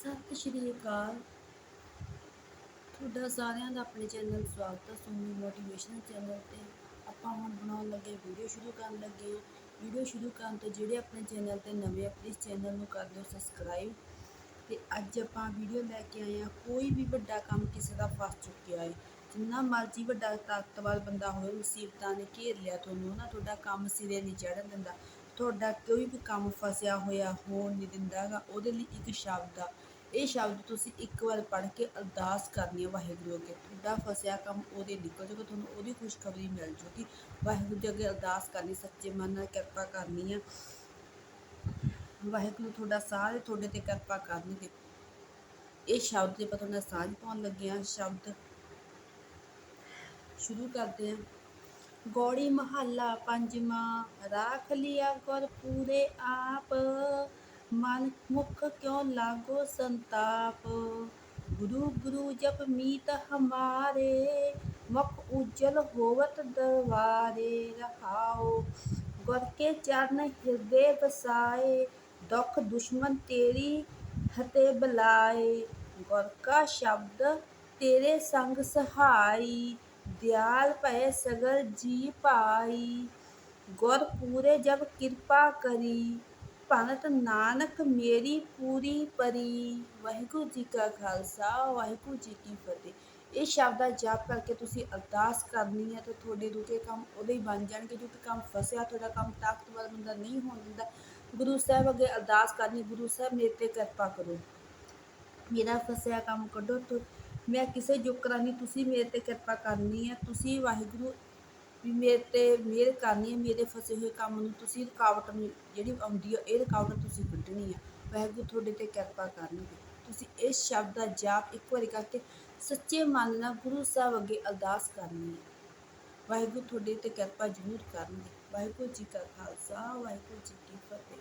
ਸਤਿ ਸ਼੍ਰੀ ਅਕਾਲ। ਤੁਹਾਡਾ ਸਾਰਿਆਂ ਦਾ ਆਪਣੇ ਚੈਨਲ ਸਵਾਗਤ ਹੈ। ਸੋਨੀ ਮੋਟੀਵੇਸ਼ਨਲ ਚੈਨਲ ਤੇ ਆਪਾਂ ਹੁਣ ਬਣਾਉਣ ਲੱਗੇ ਵੀਡੀਓ ਸ਼ੁਰੂ ਕਰਨ ਲੱਗੇ ਹਾਂ। ਵੀਡੀਓ ਸ਼ੁਰੂ ਕਰਨ ਤੋਂ ਜਿਹੜੇ ਆਪਣੇ ਚੈਨਲ ਤੇ ਨਵੇਂ ਆ ਪਲੀਜ਼ ਚੈਨਲ ਨੂੰ ਕਰ ਦਿਓ ਸਬਸਕ੍ਰਾਈਬ ਤੇ ਅੱਜ ਆਪਾਂ ਵੀਡੀਓ ਲੈ ਕੇ ਆਏ ਹਾਂ। ਕੋਈ ਵੀ ਵੱਡਾ ਕੰਮ ਕਿਸੇ ਦਾ ਫਸ ਚੁੱਕਿਆ ਹੈ। ਜਿੰਨਾ ਮਰਜ਼ੀ ਵੱਡਾ ਤਾਕਤਵਰ ਬੰਦਾ ਹੋਵੇ, ਮੁਸੀਬਤਾਂ ਨੇ ਘੇਰ ਲਿਆ ਤੁਹਾਨੂੰ ਨਾ ਤੁਹਾਡਾ ਕੰਮ ਸਿਰੇ ਨਹੀਂ ਚੜ੍ਹਨ ਦਿੰਦਾ। ਤੁਹਾਡਾ ਕੋਈ ਵੀ ਕੰਮ ਫਸਿਆ ਹੋਇਆ ਹੋਣ ਨਹੀਂ ਦਿੰਦਾ ਗਾ ਉਹਦੇ ਲਈ ਇੱਕ ਸ਼ਬਦ ਆ। ਇਹ ਸ਼ਬਦ ਤੁਸੀਂ ਇੱਕ ਵਾਰ ਪੜ੍ਹ ਕੇ ਅਰਦਾਸ ਕਰਨੀ ਹੈ ਵਾਹਿਗੁਰੂ ਅੱਗੇ। ਤੁਹਾਡਾ ਫਸਿਆ ਕੰਮ ਉਹਦੇ ਨਿਕਲ ਜਾਊਗਾ, ਤੁਹਾਨੂੰ ਉਹਦੀ ਖੁਸ਼ਖਬਰੀ ਮਿਲ ਜੂਗੀ ਵਾਹਿਗੁਰੂ ਦੇ ਅੱਗੇ ਅਰਦਾਸ ਕਰਨੀ, ਸੱਚੇ ਮਨ ਨਾਲ ਕਿਰਪਾ ਕਰਨੀ ਆ। ਵਾਹਿਗੁਰੂ ਤੁਹਾਡਾ ਸਾਰੇ ਤੁਹਾਡੇ ਤੇ ਕਿਰਪਾ ਕਰਨਗੇ। ਇਹ ਸ਼ਬਦ ਦੇ ਪਤਾ ਨਾਲ ਸਾਂਝ ਪਾਉਣ ਲੱਗੇ ਆ, ਸ਼ਬਦ। ਸ਼ੁਰੂ ਕਰਦੇ ਹਾਂ ਗੌੜੀ ਮਹੱਲਾ ਪੰਜਵਾਂ, ਰਾਖ ਲਿਆ ਕਰ ਪੂਰੇ ਆਪ। ਮਨ ਮੁਖ ਕਿਉ ਲਾਗੋ ਸੰਤਾਪ। ਗੁਰੂ ਗੁਰੂ ਜਪ ਮੀਤ ਹਮਾਰੇ, ਮੁਖ ਉਜਲ ਹੋਵਤ ਦਰਬਾਰੇ ਰਹਾਓ ਗੁਰ ਕੇ ਚਰਨ ਹਿਰਦੇ ਬਸਾਏ ਦੁਖ ਦੁਸ਼ਮਨ ਤੇਰੀ ਹਤੇ ਬਲਾਏ। ਗੁਰ ਕਾ ਸ਼ਬਦ ਤੇਰੇ ਸੰਗ ਸਹਾਈ ਦਿਆਲ ਭੈ ਸਗਲ ਜੀ ਪਾਈ ਗੁਰ ਪੂਰੇ ਜਬ ਕਿਰਪਾ ਕਰੀ, ਭਗਤ ਨਾਨਕ ਮੇਰੀ ਪੂਰੀ ਪਰੀ। ਵਾਹਿਗੁਰੂ ਜੀ ਕਾ ਖਾਲਸਾ, ਵਾਹਿਗੁਰੂ ਜੀ ਕੀ ਫਤਿਹ। ਇਹ ਸ਼ਬਦ ਦਾ ਜਾਪ ਕਰਕੇ ਤੁਸੀਂ ਅਰਦਾਸ ਕਰਨੀ ਹੈ ਤਾਂ ਤੁਹਾਡੇ ਰੁਕੇ ਕੰਮ ਉਹਦੇ ਹੀ ਬਣ ਜਾਣਗੇ ਜੋ ਕਿ ਕੰਮ ਫਸਿਆ, ਤੁਹਾਡਾ ਕੰਮ ਤਾਕਤਵਰ ਬੰਦਾ ਨਹੀਂ ਹੋਣ ਦਿੰਦਾ। ਗੁਰੂ ਸਾਹਿਬ ਅੱਗੇ ਅਰਦਾਸ ਕਰਨੀ ਗੁਰੂ ਸਾਹਿਬ ਮੇਰੇ ਤੇ ਕਿਰਪਾ ਕਰੋ। ਮੇਰਾ ਫਸਿਆ ਕੰਮ ਕੱਢੋ ਤੋ ਮੈਂ ਕਿਸੇ ਜੁਕਰਾ ਨਹੀਂ ਤੁਸੀਂ ਮੇਰੇ ਤੇ ਕਿਰਪਾ ਕਰਨੀ ਹੈ ਤੁਸੀਂ ਵਾਹਿਗੁਰੂ ਵੀ ਮੇਰੇ ਤੇ ਮਿਹਰ ਕਰਨੀ ਹੈ ਮੇਰੇ ਫਸੇ ਹੋਏ ਕੰਮ ਨੂੰ ਤੁਸੀਂ ਰੁਕਾਵਟ ਨੂੰ ਜਿਹੜੀ ਆਉਂਦੀ ਹੈ ਇਹ ਰੁਕਾਵਟ ਤੁਸੀਂ ਕੱਢਣੀ ਹੈ ਵਾਹਿਗੁਰੂ ਤੁਹਾਡੇ ਤੇ ਕਿਰਪਾ ਕਰਨਗੇ। ਤੁਸੀਂ ਇਸ ਸ਼ਬਦ ਦਾ ਜਾਪ ਇੱਕ ਵਾਰੀ ਕਰਕੇ ਸੱਚੇ ਮਨ ਨਾਲ ਗੁਰੂ ਸਾਹਿਬ ਅੱਗੇ ਅਰਦਾਸ ਕਰਨੀ ਹੈ ਵਾਹਿਗੁਰੂ ਤੁਹਾਡੇ ਤੇ ਕਿਰਪਾ ਜ਼ਰੂਰ ਕਰਨਗੇ। ਵਾਹਿਗੁਰੂ ਜੀ ਕਾ ਖਾਲਸਾ, ਵਾਹਿਗੁਰੂ ਜੀ ਕੀ ਫਤਿਹ।